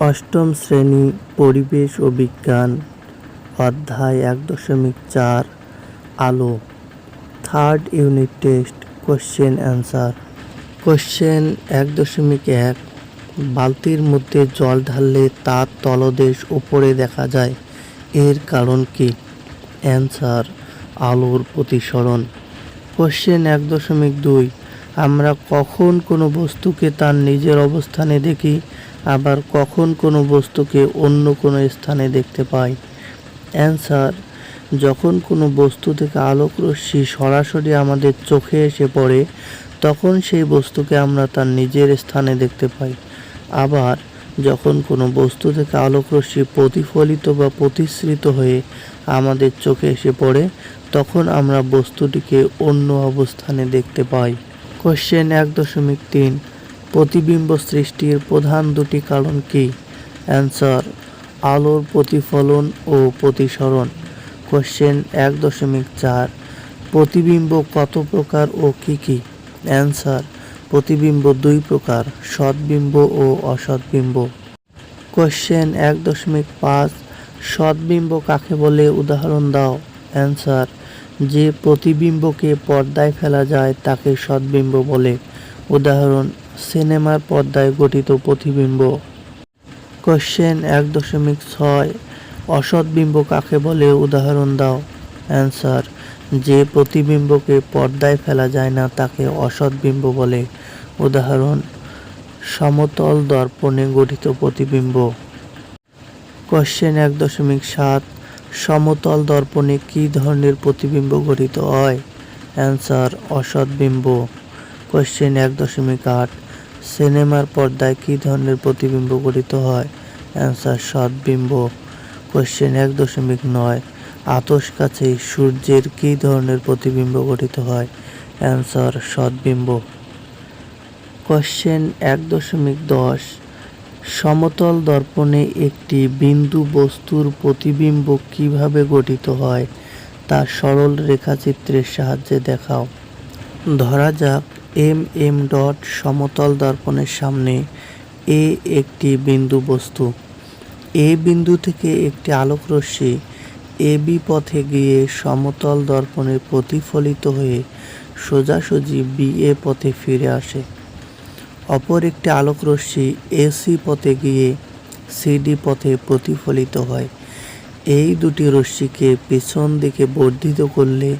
অষ্টম শ্রেণি পরিবেশ ও বিজ্ঞান, অধ্যায় এক দশমিক চার, আলো। Third unit test question answer question এক দশমিক এক, বালতির মধ্যে জল ঢাললে তার তলদেশ উপরে দেখা যায়। এর কারণ কি? অ্যান্সার আলোর প্রতিসরণ। কোশ্চেন এক দশমিক দুই, আমরা কখন কোনো বস্তুকে তার নিজের অবস্থানে দেখি? আবার কখন কোনো বস্তুকে অন্য কোনো স্থানে দেখতে পাই? অ্যান্সার যখন কোনো বস্তু থেকে আলোক রশ্মি সরাসরি আমাদের চোখে এসে পড়ে, তখন সেই বস্তুকে আমরা তার নিজের স্থানে দেখতে পাই। আবার, যখন কোনো বস্তু থেকে আলোক রশ্মি প্রতিফলিত বা প্রতিসৃত হয়ে আমাদের চোখে এসে পড়ে, তখন আমরা বস্তুটিকে অন্য অবস্থানে দেখতে পাই। কোশ্চেন এক দশমিক তিন। প্রতিবিম্ব সৃষ্টির প্রধান দুটি কারণ কি? অ্যান্সার, আলোর প্রতিফলন ও প্রতিসরণ। কোশ্চেন এক দশমিক চার, প্রতিবিম্ব কত প্রকার ও কি কি? অ্যান্সার, প্রতিবিম্ব দুই প্রকার, সৎবিম্ব ও অসৎবিম্ব। কোশ্চেন এক দশমিক পাঁচ, সৎবিম্ব কাকে বলে? উদাহরণ দাও। অ্যান্সার, যে প্রতিবিম্বকে পর্দায় ফেলা যায় তাকে সৎবিম্ব বলে। উদাহরণ সিনেমার পর্দায় গঠিত প্রতিবিম্ব। কোশ্চেন এক দশমিক ছয়। অসৎ বিম্ব কাকে বলে? উদাহরণ দাও। অ্যান্সার যে প্রতিবিম্বকে পর্দায় ফেলা যায় না, তাকে অসৎ বিম্ব বলে। উদাহরণ, সমতল দর্পণে গঠিত প্রতিবিম্ব। কোশ্চেন এক দশমিক সাত। সমতল দর্পণে কী ধরনের প্রতিবিম্ব গঠিত হয়? অ্যান্সার অসৎ বিম্ব। কোশ্চেন এক দশমিক আট। সিনেমার পর্দায় কী ধরনের প্রতিবিম্ব গঠিত হয়? অ্যান্সার, সৎবিম্ব। কোশ্চেন এক দশমিক নয়। আতস কাছে সূর্যের কী ধরনের প্রতিবিম্ব গঠিত হয়? অ্যান্সার, সৎবিম্ব। কোশ্চেন এক দশমিক দশ। সমতল দর্পণে একটি বিন্দু বস্তুর প্রতিবিম্ব কীভাবে গঠিত হয়? তা সরল রেখাচিত্রের সাহায্যে দেখাও। ধরা যাক এম এম ডট সমতল দর্পণের সামনে এ একটি বিন্দু বস্তু। এ বিন্দু থেকে একটি আলোক রশ্মি এ বি পথে গিয়ে সমতল দর্পণে প্রতিফলিত হয়ে সোজাসুজি বি এ পথে ফিরে আসে। অপর একটি আলোক রশ্মি এসি পথে গিয়ে সিডি পথে প্রতিফলিত হয়। এই দুটি রশ্মিকে পেছন দিকে বর্ধিত করলে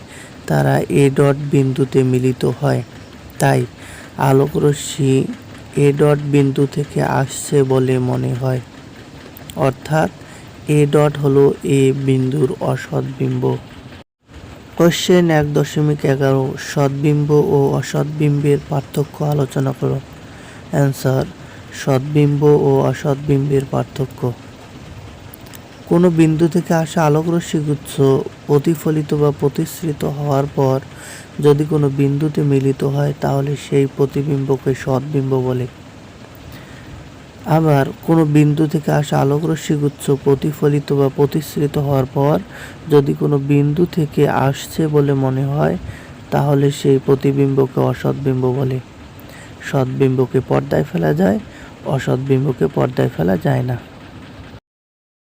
তারা এ ডট বিন্দুতে মিলিত হয়। তাই আলোক রশ্মি এ ডট বিন্দু থেকে আসছে বলে মনে হয়। অর্থাৎ এ ডট হলো এ বিন্দুর অসৎবিম্ব। কোশ্চেন এক দশমিক এগারো, সৎবিম্ব ও অসৎবিম্বের পার্থক্য আলোচনা করো। অ্যান্সার, সৎবিম্ব ও অসৎবিম্বের পার্থক্য। কোনো বিন্দু থেকে আসা আলোকরশ্মিগুচ্ছ প্রতিফলিত বা প্রতিসৃত হওয়ার পর যদি কোনো বিন্দুতে মিলিত হয়, তাহলে সেই প্রতিবিম্বকে সৎবিম্ব বলে। আবার কোনো বিন্দু থেকে আসা আলোকরশ্মিগুচ্ছ প্রতিফলিত বা প্রতিসৃত হওয়ার পর যদি কোনো বিন্দু থেকে আসছে বলে মনে হয়, তাহলে সেই প্রতিবিম্বকে অসৎবিম্ব বলে। সৎবিম্বকে পর্দায় ফেলা যায় অসৎবিম্বকে পর্দায় ফেলা যায় না।